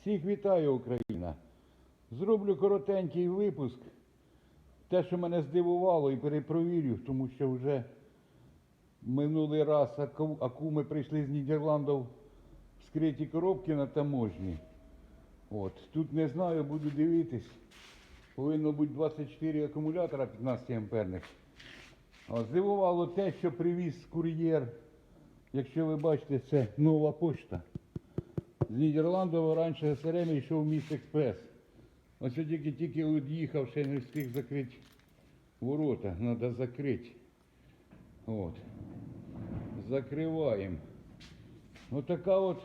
Всіх вітаю, Україна! Зроблю коротенький випуск. Те, що мене здивувало, і перепровірю, тому що вже минулий раз акуми прийшли з Нідерландів скриті коробки на таможні. От. Тут не знаю, буду дивитись. Повинно бути 24 акумулятора 15 амперних. Здивувало те, що привіз кур'єр. Якщо ви бачите, це нова пошта. З Нідерландів раніше СРМ йшов міст Експрес. Ось тільки тільки від'їхав, ще не встиг закрити ворота. Треба закрити. От. Закриваємо. Отака от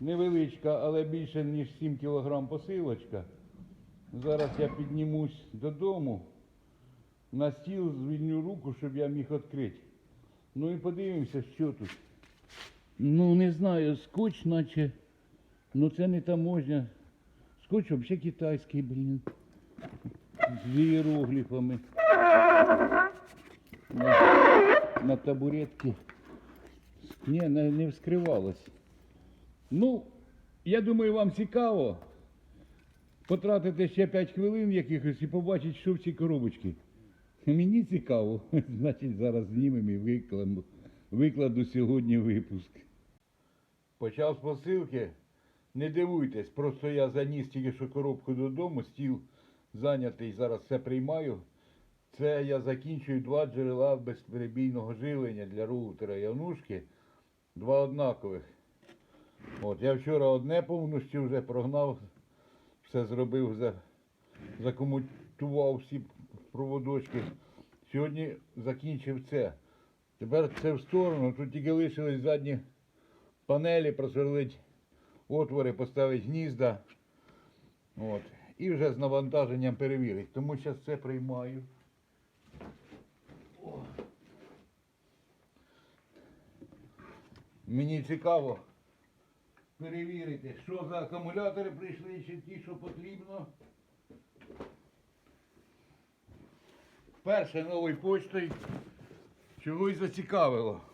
невеличка, але більше ніж 7 кг посилочка. Зараз я піднімусь додому. На стіл звільню руку, щоб я міг відкрити. Ну і подивимося, що тут. Ну, не знаю, скотч, наче. Ну це не таможня. Скотч взагалі китайський, блін. З іерогліфами. На, на табуретці. Ні, не, не вскривалось. Ну, я думаю, вам цікаво потратити ще 5 хвилин якихось і побачити, що в цій коробочці. Мені цікаво, значить зараз знімемо і викладу, викладу сьогодні випуск. Почав з посилки. Не дивуйтесь, просто я заніс тільки що коробку додому, стіл зайнятий, зараз все приймаю. Це я закінчую два джерела безперебійного живлення для роутера Янушки. Два однакових. От, я вчора одне повністю вже прогнав, все зробив, за, закомутував всі проводочки. Сьогодні закінчив це. Тепер це в сторону. Тут тільки лишились задні панелі, просверлить отвори, поставить гнізда. От. І вже з навантаженням перевірить. Тому зараз це приймаю. О. Мені цікаво перевірити, що за акумулятори прийшли, чи ті, що потрібно. Перше новою почтою чогось зацікавило.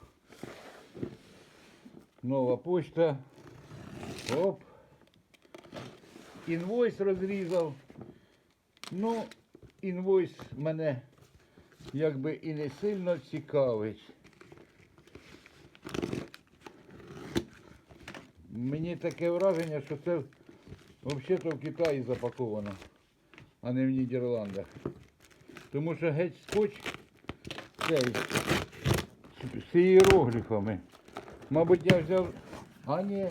Нова почта. Оп. Інвойс розрізав. Ну, інвойс мене якби і не сильно цікавить. Мені таке враження, що це взагалі-то в Китаї запаковано, а не в Нідерландах. Тому що геть скотч цей з- іерогліфами. Мабуть, я взяв. А ні.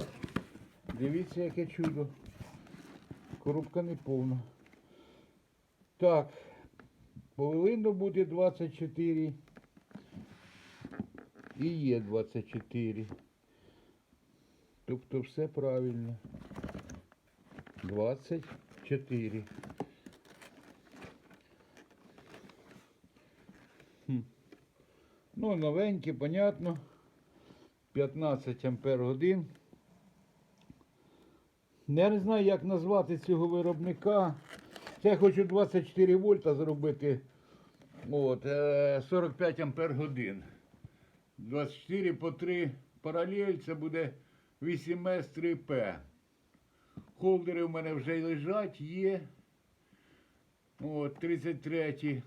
Дивіться, яке чудо. Коробка не повна. Так. Повинно бути 24. І є 24. Тобто все правильно. 24. Хм. Ну, новенькі, понятно. 15 ампер годин. Я не знаю, як назвати цього виробника. Це я хочу 24 вольта зробити. От, е, 45 ампер годин. 24 по 3 паралель, це буде 8С 3П. Холдери в мене вже й лежать, є. От, 33.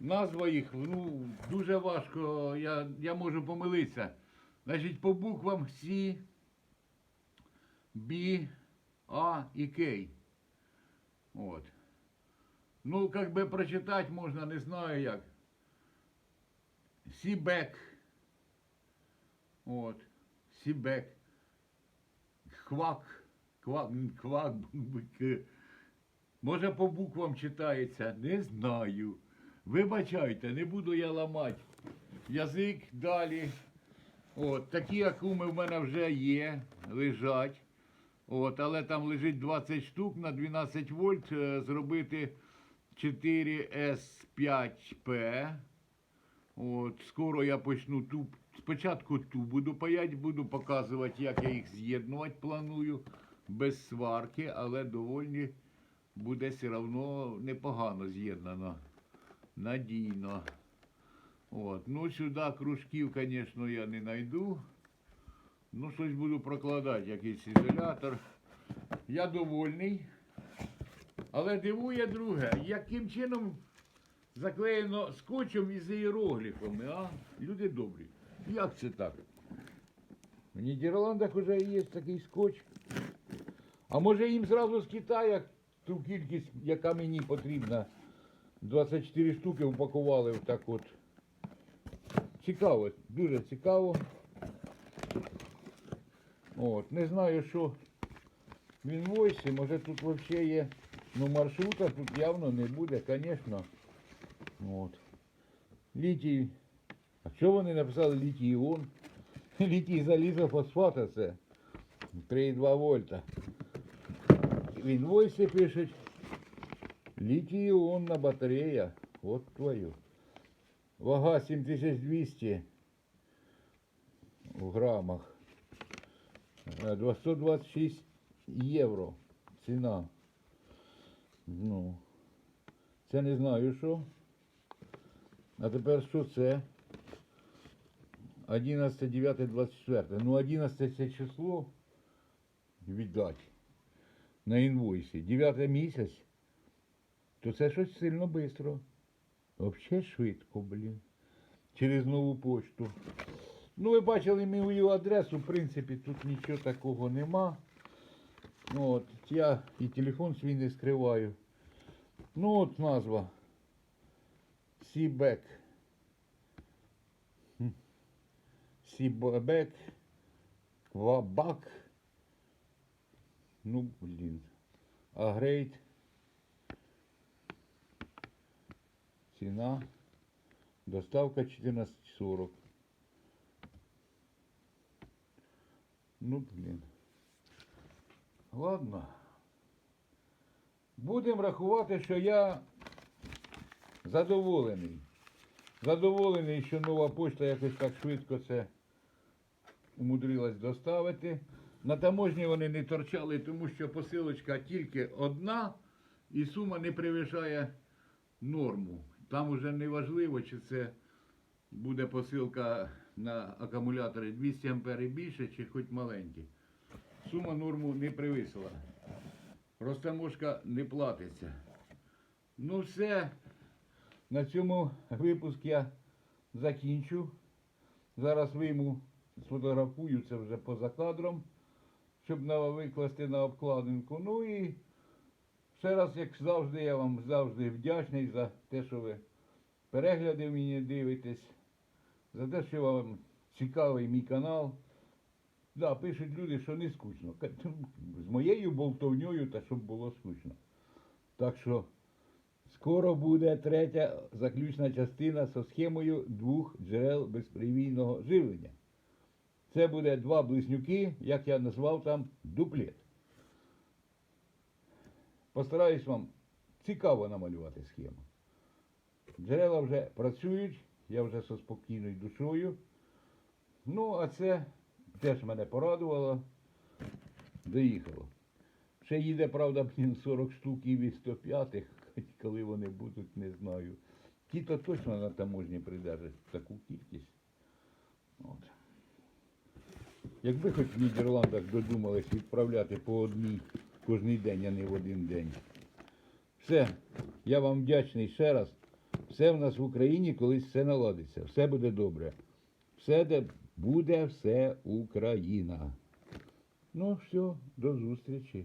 Назва їх, ну, дуже важко, я, я можу помилитися. Значить, по буквам С, Б, А і К. От. Ну, как би прочитати можна, не знаю як. Сібек. От. Сібек. Хвак. Квак. Квак. Може по буквам читається, не знаю. Вибачайте, не буду я ламати язик далі. От, такі акуми в мене вже є, лежать. От, але там лежить 20 штук на 12 вольт е, зробити 4S5P. От, скоро я почну ту. Спочатку ту буду паять, буду показувати, як я їх з'єднувати планую без сварки, але доволі буде все одно непогано з'єднано. Надійно. От. Ну, сюди кружків, звісно, я не знайду. Ну, щось буду прокладати, якийсь ізолятор. Я довольний. Але дивує друге, яким чином заклеєно скотчем із іерогліфами, а? Люди добрі. Як це так? В Нідерландах вже є такий скотч. А може їм зразу з Китаю ту кількість, яка мені потрібна, 24 штуки упакували в так от. Цікаво, дуже цікаво. От, не знаю, що в інвойсі, може тут взагалі є. Ну, маршрута тут явно не буде, звісно. От. Літій. А що вони написали літій іон? Літій залізофосфата це. 3,2 вольта. В інвойсі пишуть літій іонна батарея. От твою. Вага 7200 в грамах. Е, 226 євро. Ціна. Ну. Це не знаю що. А тепер що це? 11, 9, 24. Ну, 11 це число. Віддать. На інвойсі. 9 місяць. То це щось сильно швидко. Взагалі швидко, блін. Через нову почту. Ну, ви бачили мою адресу, в принципі, тут нічого такого нема. Ну, от, я і телефон свій не скриваю. Ну, от назва. Сібек. Сібек. Квабак. Ну, блін. Агрейт. Ціна. Доставка 14.40. Ну, блін. Ладно. Будемо рахувати, що я задоволений. Задоволений, що нова почта якось так швидко це умудрилась доставити. На таможні вони не торчали, тому що посилочка тільки одна і сума не перевищає норму. Там уже не важливо, чи це буде посилка на акумулятори 200 ампер і більше, чи хоч маленькі. Сума норму не превисила. Розтаможка не платиться. Ну все. На цьому випуск я закінчу. Зараз вийму, сфотографую це вже поза кадром, щоб викласти на обкладинку. Ну і ще раз, як завжди, я вам завжди вдячний за те, що ви перегляди мені дивитесь, за те, що вам цікавий мій канал. Да, пишуть люди, що не скучно. З моєю болтовньою, та щоб було скучно. Так що скоро буде третя заключна частина зі схемою двох джерел безперебійного живлення. Це буде два близнюки, як я назвав там, дуплет. Постараюсь вам цікаво намалювати схему. Джерела вже працюють, я вже зі спокійною душою. Ну, а це теж мене порадувало. Доїхало. Ще їде, правда, 40 штук і 105 коли вони будуть, не знаю. Ті то точно на таможні придержать таку кількість. От. Якби хоч в Нідерландах додумались відправляти по одній кожний день, а не в один день. Все, я вам вдячний ще раз. Все в нас в Україні колись все наладиться. Все буде добре. Все де буде все Україна. Ну, все, до зустрічі.